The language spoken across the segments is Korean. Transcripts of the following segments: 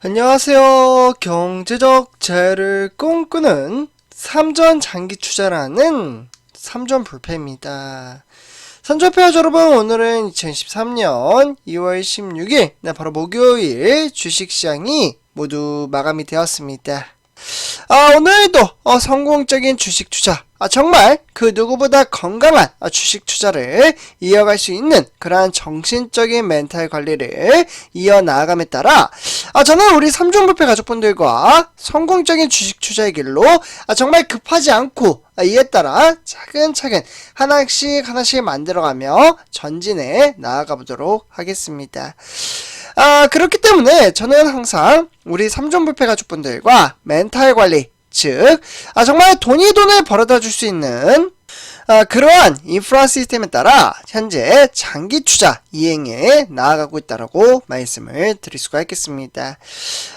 안녕하세요. 경제적 자유를 꿈꾸는 삼전 장기 투자라는 삼전 불패입니다. 선조표 여러분 오늘은 2013년 2월 16일 네, 바로 목요일 주식시장이 모두 마감이 되었습니다. 아, 오늘도 어, 성공적인 주식 투자, 아, 정말 그 누구보다 건강한 아, 주식 투자를 이어갈 수 있는 그러한 정신적인 멘탈 관리를 이어나감에 따라 아, 저는 우리 삼중부패 가족분들과 성공적인 주식 투자의 길로 아, 정말 급하지 않고 아, 이에 따라 차근차근 하나씩 하나씩 만들어가며 전진해 나아가 보도록 하겠습니다. 아, 그렇기 때문에 저는 항상 우리 삼존불패 가족분들과 멘탈 관리, 즉, 아, 정말 돈이 돈을 벌어다 줄 수 있는 아, 그러한 인프라 시스템에 따라 현재 장기 투자 이행에 나아가고 있다라고 말씀을 드릴 수가 있겠습니다.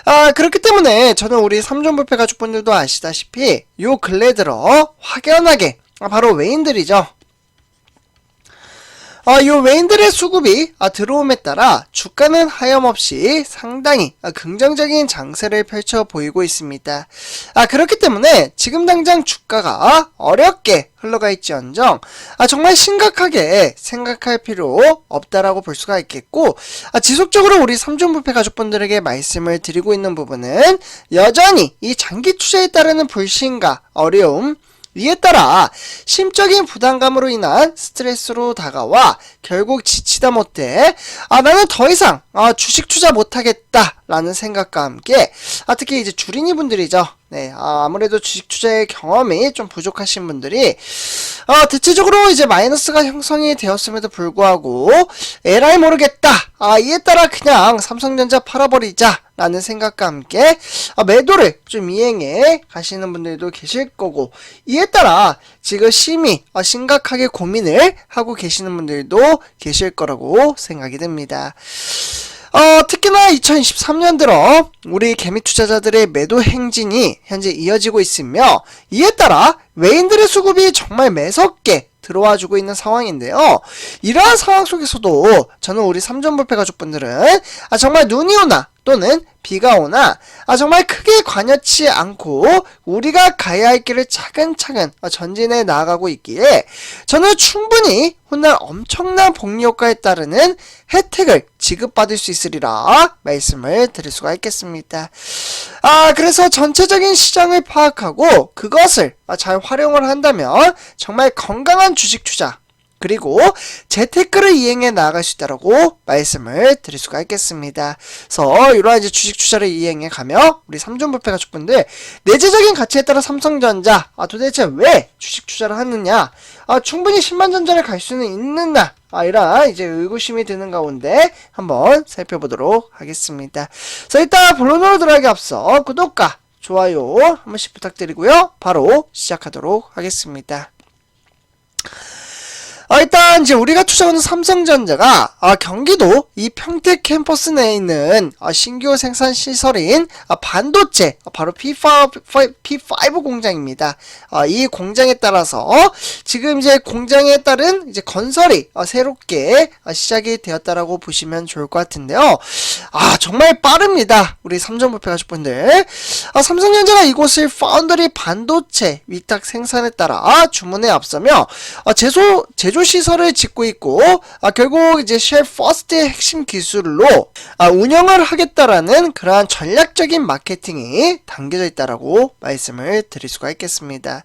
아, 그렇기 때문에 저는 우리 삼존불패 가족분들도 아시다시피 요 근래 들어 확연하게 아, 바로 외인들이죠. 아, 요 외인들의 수급이 아, 들어옴에 따라 주가는 하염없이 상당히 아, 긍정적인 장세를 펼쳐 보이고 있습니다. 아, 그렇기 때문에 지금 당장 주가가 어렵게 흘러가 있지언정 아, 정말 심각하게 생각할 필요 없다라고 볼 수가 있겠고 아, 지속적으로 우리 삼중부패 가족분들에게 말씀을 드리고 있는 부분은 여전히 이 장기 투자에 따르는 불신과 어려움 이에 따라 심적인 부담감으로 인한 스트레스로 다가와 결국 지치다 못해 아 나는 더 이상 아 주식 투자 못하겠다 라는 생각과 함께 아 특히 이제 주린이 분들이죠. 네 아, 아무래도 주식 투자의 경험이 좀 부족하신 분들이 어, 대체적으로 이제 마이너스가 형성이 되었음에도 불구하고 에라이 모르겠다. 아 이에 따라 그냥 삼성전자 팔아버리자 라는 생각과 함께 아, 매도를 좀 이행해 가시는 분들도 계실 거고 이에 따라 지금 심히 아, 심각하게 고민을 하고 계시는 분들도 계실 거라고 생각이 됩니다. 어, 특히나 2023년 들어 우리 개미 투자자들의 매도 행진이 현재 이어지고 있으며 이에 따라 외인들의 수급이 정말 매섭게 들어와 주고 있는 상황인데요. 이러한 상황 속에서도 저는 우리 삼전불패 가족분들은 아, 정말 눈이 오나 또는 비가 오나 아 정말 크게 관여치 않고 우리가 가야 할 길을 차근차근 전진해 나아가고 있기에 저는 충분히 훗날 엄청난 복리 효과에 따르는 혜택을 지급받을 수 있으리라 말씀을 드릴 수가 있겠습니다. 아 그래서 전체적인 시장을 파악하고 그것을 잘 활용을 한다면 정말 건강한 주식 투자 그리고 재테크를 이행해 나아갈 수 있다라고 말씀을 드릴 수가 있겠습니다. 그래서 이러한 이제 주식 투자를 이행해 가며 우리 삼존부패 가족분들 내재적인 가치에 따라 삼성전자 아 도대체 왜 주식 투자를 하느냐 아 충분히 10만 전자를 갈 수는 있느냐 아, 이런 이제 의구심이 드는 가운데 한번 살펴보도록 하겠습니다. 자, 일단 본론으로 들어가기 앞서 구독과 좋아요 한 번씩 부탁드리고요. 바로 시작하도록 하겠습니다. 아, 일단 이제 우리가 투자하는 삼성전자가 아, 경기도 이 평택 캠퍼스 내에 있는 아, 신규 생산 시설인 아, 반도체 아, 바로 P5, P5 공장입니다. 아, 이 공장에 따라서 지금 이제 공장에 따른 이제 건설이 아, 새롭게 아, 시작이 되었다라고 보시면 좋을 것 같은데요. 아 정말 빠릅니다. 우리 삼성부패 가족분들. 아, 삼성전자가 이곳을 파운더리 반도체 위탁 생산에 따라 주문에 앞서며 아, 제조 제조 시설을 짓고 있고 아, 결국 이제 쉘 퍼스트의 핵심 기술로 아, 운영을 하겠다라는 그러한 전략적인 마케팅이 담겨져 있다라고 말씀을 드릴 수가 있겠습니다.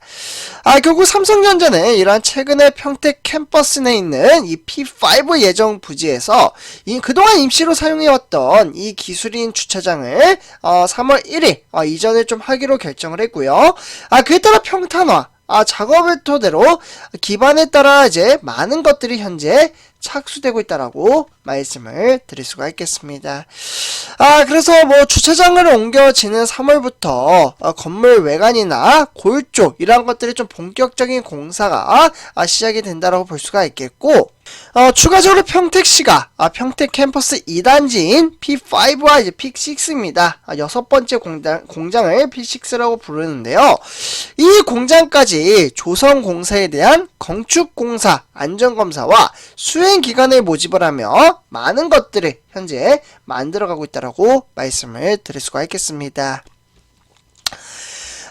아, 결국 삼성전자는 이러한 최근에 평택 캠퍼스 내에 있는 이 P5 예정 부지에서 이 그동안 임시로 사용해왔던 이 기술인 주차장을 어, 3월 1일 어, 이전을 좀 하기로 결정을 했고요. 아, 그에 따라 평탄화 아, 작업을 토대로 기반에 따라 이제 많은 것들이 현재 착수되고 있다라고 말씀을 드릴 수가 있겠습니다. 아, 그래서 뭐 주차장을 옮겨지는 3월부터 어, 건물 외관이나 골쪽 이런 것들이 좀 본격적인 공사가 아, 시작이 된다라고 볼 수가 있겠고 어, 추가적으로 평택시가 아, 평택 캠퍼스 2단지인 P5와 이제 P6입니다. 아, 여섯 번째 공장, 공장을 P6라고 부르는데요. 이 공장까지 조성 공사에 대한 건축 공사 안전 검사와 수행기관을 모집을 하며 많은 것들을 현재 만들어가고 있다라고 말씀을 드릴 수가 있겠습니다.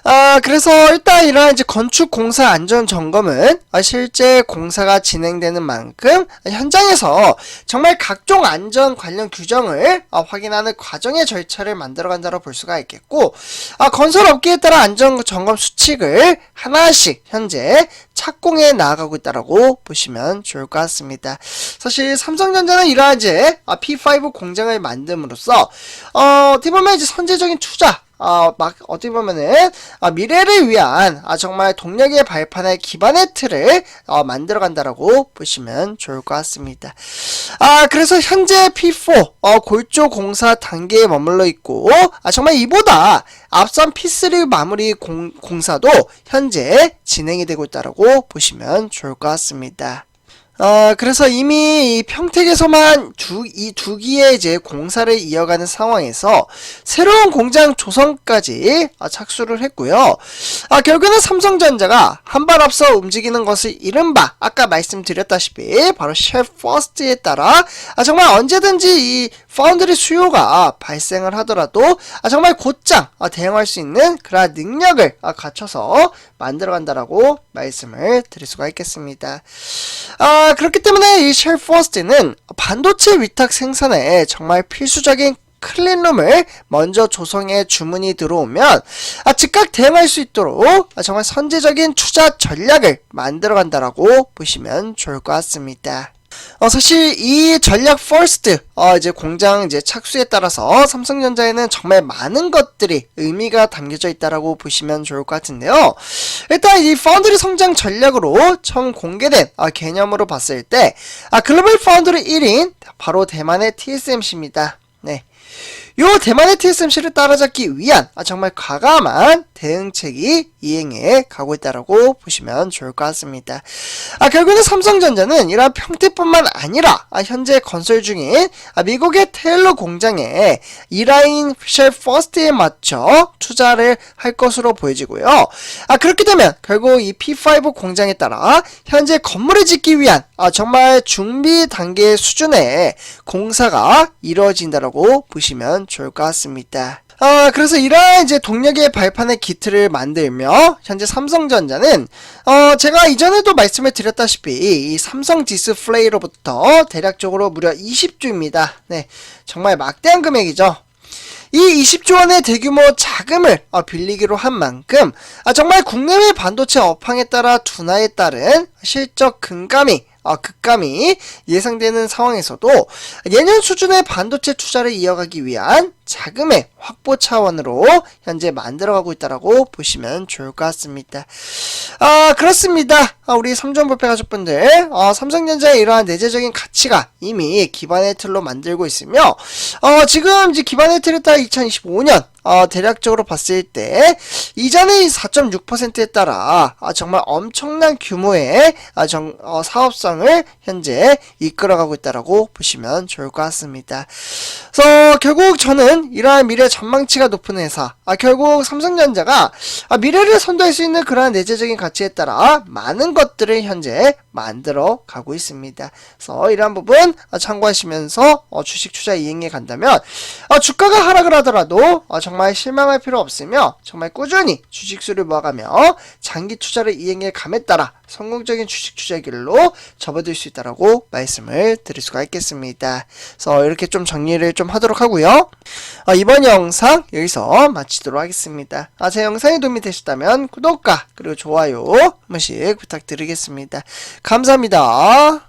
아, 그래서 일단 이러한 이제 건축 공사 안전 점검은 아, 실제 공사가 진행되는 만큼 현장에서 정말 각종 안전 관련 규정을 아, 확인하는 과정의 절차를 만들어 간다고 볼 수가 있겠고, 아, 건설 업계에 따라 안전 점검 수칙을 하나씩 현재 착공해 나아가고 있다라고 보시면 좋을 것 같습니다. 사실 삼성전자는 이러한 이제 아, P5 공장을 만듦으로써 어, 어떻게 보면 이제 선제적인 투자 어, 막, 어떻게 보면은, 아, 미래를 위한, 아, 정말 동력의 발판의 기반의 틀을, 어, 만들어 간다라고 보시면 좋을 것 같습니다. 아, 그래서 현재 P4, 어, 골조 공사 단계에 머물러 있고, 아, 정말 이보다 앞선 P3 마무리 공, 공사도 현재 진행이 되고 있다라고 보시면 좋을 것 같습니다. 어, 그래서 이미 이 평택에서만 두, 이두 기의 이제 공사를 이어가는 상황에서 새로운 공장 조성까지 아, 착수를 했고요. 아, 결국에는 삼성전자가 한 발 앞서 움직이는 것을 이른바 아까 말씀드렸다시피 바로 셰프 퍼스트에 따라 아, 정말 언제든지 이 파운드리 수요가 발생을 하더라도 아, 정말 곧장 아, 대응할 수 있는 그러한 능력을 아, 갖춰서 만들어 간다라고 말씀을 드릴 수가 있겠습니다. 아, 그렇기 때문에 이 쉘 퍼스트는 반도체 위탁 생산에 정말 필수적인 클린룸을 먼저 조성해 주문이 들어오면 아, 즉각 대응할 수 있도록 아, 정말 선제적인 투자 전략을 만들어 간다라고 보시면 좋을 것 같습니다. 어, 사실 이 전략 퍼스트 어, 이제 공장 이제 착수에 따라서 삼성전자에는 정말 많은 것들이 의미가 담겨져 있다라고 보시면 좋을 것 같은데요. 일단 이 파운드리 성장 전략으로 처음 공개된 아, 개념으로 봤을 때 아, 글로벌 파운드리 1인 바로 대만의 TSMC입니다. 네. 요 대만의 TSMC를 따라잡기 위한 아, 정말 과감한 대응책이 이행해 가고 있다라고 보시면 좋을 것 같습니다. 아, 결국은 삼성전자는 이러한 평택뿐만 아니라 아, 현재 건설 중인 아, 미국의 테일러 공장에 이라인 쉘 퍼스트에 맞춰 투자를 할 것으로 보여지고요. 아, 그렇게 되면 결국 이 P5 공장에 따라 현재 건물을 짓기 위한 아, 정말 준비 단계 수준의 공사가 이루어진다라고 보시면 좋을 것 같습니다. 아, 그래서 이러한 이제 동력의 발판의 기틀을 만들며 현재 삼성전자는 어, 제가 이전에도 말씀을 드렸다시피 이 삼성 디스플레이로부터 대략적으로 무려 20조입니다. 네. 정말 막대한 금액이죠. 이 20조 원의 대규모 자금을 어, 빌리기로 한 만큼 아, 정말 국내외 반도체 업황에 따라 둔화에 따른 실적 금감이 어, 급감이 예상되는 상황에서도 예년 수준의 반도체 투자를 이어가기 위한 자금의 확보 차원으로 현재 만들어가고 있다라고 보시면 좋을 것 같습니다. 아 그렇습니다. 아, 우리 삼성볼페 가족 분들 어, 삼성전자의 이러한 내재적인 가치가 이미 기반의 틀로 만들고 있으며 어, 지금 이제 기반의 틀에 따라 2025년 어, 대략적으로 봤을 때 이전의 4.6%에 따라 아, 정말 엄청난 규모의 아, 정, 어, 사업성을 현재 이끌어가고 있다라고 보시면 좋을 것 같습니다. 그래서 결국 저는 이러한 미래 전망치가 높은 회사, 아, 결국 삼성전자가 아, 미래를 선도할 수 있는 그러한 내재적인 가치에 따라 많은 것들을 현재 만들어 가고 있습니다. 그래서 이러한 부분 아, 참고하시면서 어, 주식 투자 이행에 간다면 어, 주가가 하락을 하더라도 어, 정말 실망할 필요 없으며 정말 꾸준히 주식수를 모아가며 장기 투자를 이행해 감에 따라 성공적인 주식 투자 길로 접어들 수 있다라고 말씀을 드릴 수가 있겠습니다. 그래서 이렇게 좀 정리를 좀 하도록 하고요. 어, 이번 영상 여기서 마치도록 하겠습니다. 아, 제 영상이 도움이 되셨다면 구독과 그리고 좋아요 한 번씩 부탁드리겠습니다. 감사합니다.